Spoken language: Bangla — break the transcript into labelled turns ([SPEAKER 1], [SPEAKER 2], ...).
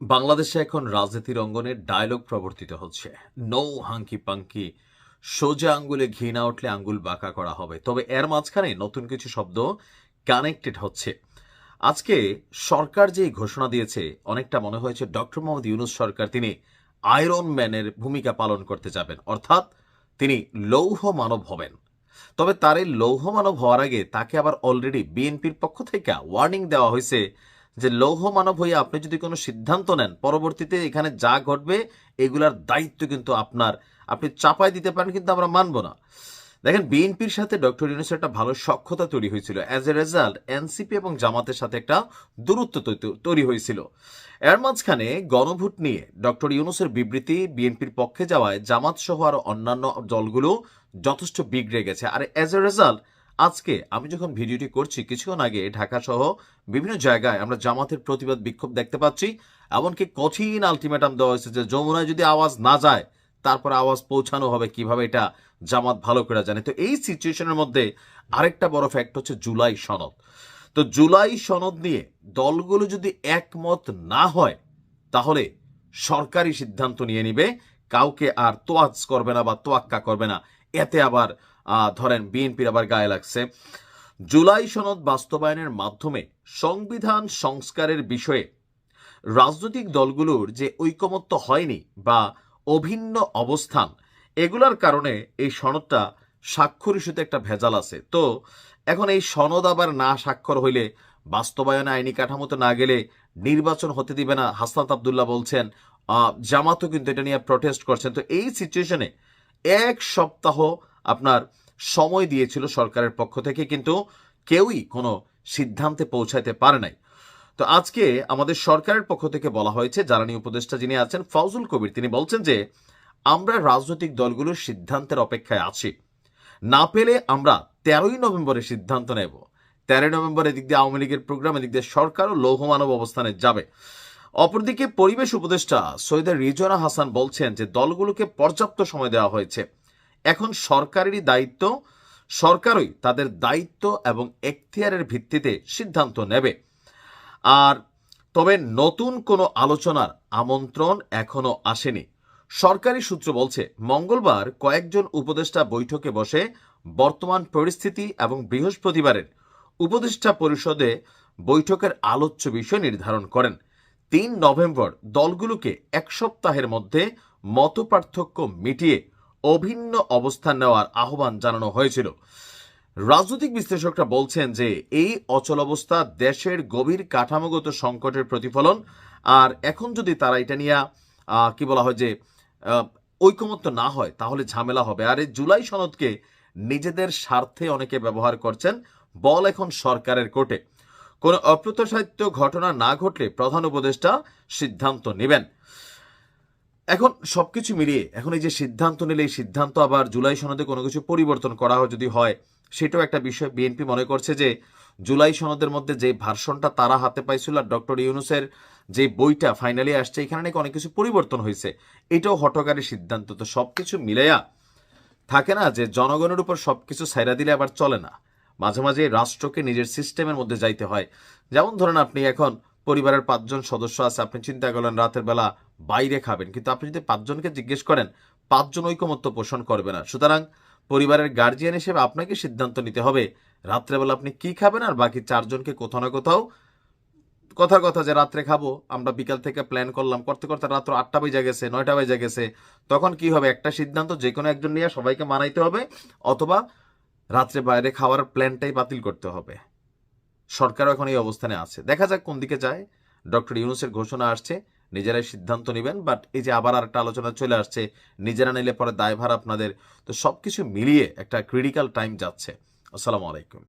[SPEAKER 1] বাংলাদেশে এখন রাজনীতির অঙ্গনে ডায়লগ প্রবর্তিত হচ্ছে। নৌ হাঙ্কি পাঙ্কি সোজা আঙ্গুলে ঘি না উঠলে আঙ্গুল বাঁকা করা হবে। তবে এর মাঝখানে নতুন কিছু শব্দ কানেক্টেড হচ্ছে। আজকে সরকার যে ঘোষণা দিয়েছে, অনেকটা মনে হয়েছে ডক্টর মোহাম্মদ ইউনুস সরকার তিনি আয়রন ম্যানের ভূমিকা পালন করতে যাবেন। অর্থাৎ তিনি লৌহ মানব হবেন। তবে তার এই লৌহ মানব হওয়ার আগে তাকে আবার অলরেডি বিএনপির পক্ষ থেকে ওয়ার্নিং দেওয়া হয়েছে যে লৌহ মানব হয়ে আপনি যদি কোনো সিদ্ধান্ত নেন, পরবর্তীতে এখানে যা ঘটবে, এগুলার দায়িত্ব কিন্তু আপনার। আপনি চাপায় দিতে পারেন, কিন্তু আমরা মানব না। দেখেন, বিএনপির সাথে ডক্টর ইউনুসের একটা ভালো সক্ষতা তৈরি হয়েছিল। অ্যাজ এ রেজাল্ট এনসিপি এবং জামাতের সাথে একটা দূরত্ব তৈরি হয়েছিল। এর মাঝখানে গণভোট নিয়ে ডক্টর ইউনুসের বিবৃতি বিএনপির পক্ষে যাওয়ায় জামাত সহ আরও অন্যান্য দলগুলো যথেষ্ট বিগড়ে গেছে। আর অ্যাজ এ রেজাল্ট আজকে আমি যখন ভিডিওটি করছি, কিছুক্ষণ আগে ঢাকা সহ বিভিন্ন জায়গায় আমরা জামাতের প্রতিবাদ বিক্ষোভ দেখতে পাচ্ছি। এমনকি কঠিন আলটিমেটাম দেওয়া হয়েছে যে যমুনায় যদি আওয়াজ না যায়, তারপর আওয়াজ পৌঁছানো হবে কীভাবে এটা জামাত ভালো করে জানে। তো এই সিচুয়েশনের মধ্যে আরেকটা বড় ফ্যাক্ট হচ্ছে জুলাই সনদ। তো জুলাই সনদ নিয়ে দলগুলো যদি একমত না হয়, তাহলে সরকারি সিদ্ধান্ত নিয়ে নিবে। কাউকে আর তোয়াজ করবে না বা তোয়াক্কা করবে না। এতে আবার ধরেন বিএনপির আবার গায়ে লাগছে। জুলাই সনদ বাস্তবায়নের মাধ্যমে সংবিধান সংস্কারের বিষয়ে রাজনৈতিক দলগুলোর যে ঐকমত্য হয়নি বা অভিন্ন অবস্থান, এগুলার কারণে এই সনদটা স্বাক্ষর ইস্যুতে একটা ভেজাল আছে। তো এখন এই সনদ আবার না স্বাক্ষর হইলে বাস্তবায়নে আইনি কাঠামোতে না গেলে নির্বাচন হতে দিবে না, হাসনাত আবদুল্লাহ বলছেন। জামাতও কিন্তু এটা নিয়ে প্রটেস্ট করছেন। তো এই সিচুয়েশনে এক সপ্তাহ আপনার সময় দিয়েছিল সরকারের পক্ষ থেকে, কিন্তু কেউই কোনো সিদ্ধান্তে পৌঁছাতে পারে নাই। তো আজকে আমাদের সরকারের পক্ষ থেকে বলা হয়েছে, জ্বালানি উপদেষ্টা যিনি আছেন ফজল কবির, তিনি বলছেন যে, আমরা রাজনৈতিক দলগুলোর সিদ্ধান্তের অপেক্ষায় আছি। না পেলে আমরা তেরোই নভেম্বরে সিদ্ধান্ত নেব। তেরোই নভেম্বর এদিক দিয়ে আওয়ামী লীগের প্রোগ্রাম, এদিক দিয়ে সরকারও লৌহমানব অবস্থানে যাবে। অপরদিকে পরিবেশ উপদেষ্টা সৈয়দ রিজওয়ানা হাসান বলছেন যে, দলগুলোকে পর্যাপ্ত সময় দেওয়া হয়েছে। এখন সরকারেরই দায়িত্ব, সরকারই তাদের দায়িত্ব এবং এখতিয়ারের ভিত্তিতে সিদ্ধান্ত নেবে। আর তবে নতুন কোনো আলোচনার আমন্ত্রণ এখনও আসেনি। সরকারি সূত্র বলছে, মঙ্গলবার কয়েকজন উপদেষ্টা বৈঠকে বসে বর্তমান পরিস্থিতি এবং বৃহস্পতিবারের উপদেষ্টা পরিষদে বৈঠকের আলোচ্য বিষয় নির্ধারণ করেন। তিন নভেম্বর দলগুলোকে এক সপ্তাহের মধ্যে মতপার্থক্য মিটিয়ে অভিন্ন অবস্থান নেওয়ার আহ্বান জানানো হয়েছিল। রাজনৈতিক বিশ্লেষকরা বলছেন যে, এই অচল অবস্থা দেশের গভীর কাঠামোগত সংকটের প্রতিফলন, আর এখন যদি তারা এটা নিয়ে কি বলা হয় যে ঐকমত্য না হয়, তাহলে ঝামেলা হবে। আর এই জুলাই সনদকে নিজেদের স্বার্থে অনেকে ব্যবহার করছেন বল এখন সরকারের কোর্টে কোনো অপ্রত্যাশিত ঘটনা না ঘটলে প্রধান উপদেষ্টা সিদ্ধান্ত নেবেন। এখন সবকিছু মিলিয়ে, এখন এই যে সিদ্ধান্ত নিলে, এই সিদ্ধান্ত আবার জুলাই সনদে কোনো কিছু পরিবর্তন করা যদি হয়, সেটাও একটা বিষয় বিএনপি মনে করছে যে, জুলাই সনদের মধ্যে যে ভার্সনটা তারা হাতে পাইছিল আর ডক্টর ইউনুসের যে বইটা ফাইনালি আসছে, এখানে নাকি অনেক কিছু পরিবর্তন হয়েছে। এটাও হটকারী সিদ্ধান্ত। তো সব কিছু মিলাইয়া থাকে না যে, জনগণের উপর সব কিছু ছাইরা দিলে আবার চলে না। মাঝে মাঝে রাষ্ট্রকে নিজের সিস্টেমের মধ্যে যাইতে হয়। যেমন ধরেন আপনি এখন পরিবারের পাঁচজন সদস্য আছে, আপনি চিন্তা করলেন রাতের বেলা বাইরে খাবেন। কিন্তু আপনি যদি পাঁচজনকে জিজ্ঞেস করেন, পাঁচজন ঐকমত্য পোষণ করবে না। সুতরাং পরিবারের গার্জিয়ান হিসেবে আপনাকে সিদ্ধান্ত নিতে হবে, রাত্রেবেলা আপনি কি খাবেন আর বাকি চারজনকে কোথাও না কোথাও কথার কথা যে রাত্রে খাব, আমরা বিকাল থেকে প্ল্যান করলাম, করতে করতে রাত্র আটটা বেজে গেছে, নয়টা বেজে গেছে, তখন কি হবে? একটা সিদ্ধান্ত যে কোনো একজন নিয়ে সবাইকে মানাইতে হবে, অথবা রাত্রে বাইরে খাওয়ার প্ল্যানটাই বাতিল করতে হবে। সরকারও এখন এই অবস্থানে আছে। দেখা যাক কোন দিকে যায়। ডক্টর ইউনুসের ঘোষণা আসছে। নিজেরাই সিদ্ধান্ত নেবেন বাট এই যে আবার আরেকটা আলোচনা চলে আসছে, নিজেরা নিলে পরে দায়ভার আপনাদের। তো সব কিছু মিলিয়ে একটা ক্রিটিক্যাল টাইম যাচ্ছে। আসসালামু আলাইকুম।